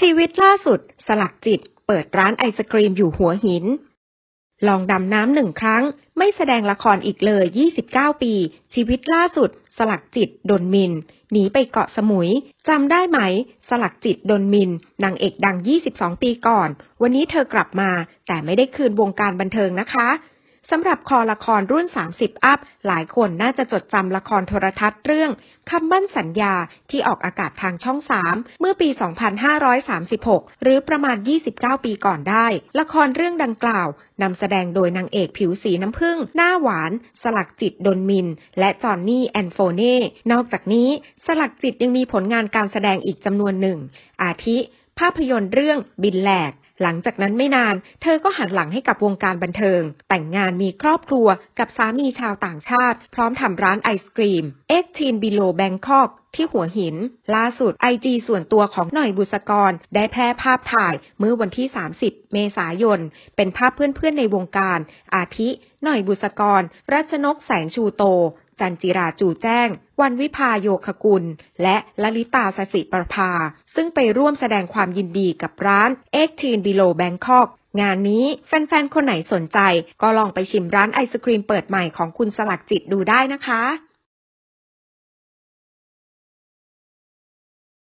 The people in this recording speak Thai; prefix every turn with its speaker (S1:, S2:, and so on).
S1: ชีวิตล่าสุด สลักจิต เปิดร้านไอศกรีมอยู่หัวหิน ลองดำน้ำหนึ่งครั้ง ไม่แสดงละครอีกเลย 29 ปี ชีวิตล่าสุด สลักจิตดนมิน หนีไปเกาะสมุย จำได้ไหม สลักจิตดนมิน นางเอกดัง 22 ปีก่อน วันนี้เธอกลับมา แต่ไม่ได้คืนวงการบันเทิงนะคะ สำหรับคอละครรุ่น 30 อัพ หลายคนน่าจะจดจำละครโทรทัศน์เรื่องคำมั่นสัญญาที่ออกอากาศทางช่อง 3 เมื่อปี 2536 หรือประมาณ 29 ปีก่อนได้ ละครเรื่องดังกล่าวนำแสดงโดยนางเอกผิวสีน้ำผึ้งหน้าหวาน สลักจิตดนมิน และจอนนี่แอนโฟเน่ นอกจากนี้ สลักจิตยังมีผลงานการแสดงอีกจำนวนหนึ่ง อาทิ ภาพยนตร์เรื่องบินแหลก หลังจากนั้นไม่นาน เธอก็หันหลังให้กับวงการบันเทิง แต่งงานมีครอบครัวกับสามีชาวต่างชาติ พร้อมทำร้านไอศกรีม X Teen Below Bangkok ที่หัวหิน ล่าสุดไอจีส่วนตัวของหน่อยบุษกร ได้แพร่ภาพถ่ายเมื่อวันที่ 30 เมษายน เป็นภาพเพื่อนๆในวงการ อาทิ หน่อยบุษกร รัชนกแสงชูโต จันจิราจูแจ้ง วันวิพาโยคกุล และลลิตาสสิประภา ซึ่งไปร่วมแสดงความยินดีกับร้านเอ็กทีนบิโลแบงคอกงานนี้แฟนๆ คนไหนสนใจ ก็ลองไปชิมร้านไอศครีมเปิดใหม่ของคุณสลักจิตดูได้นะคะ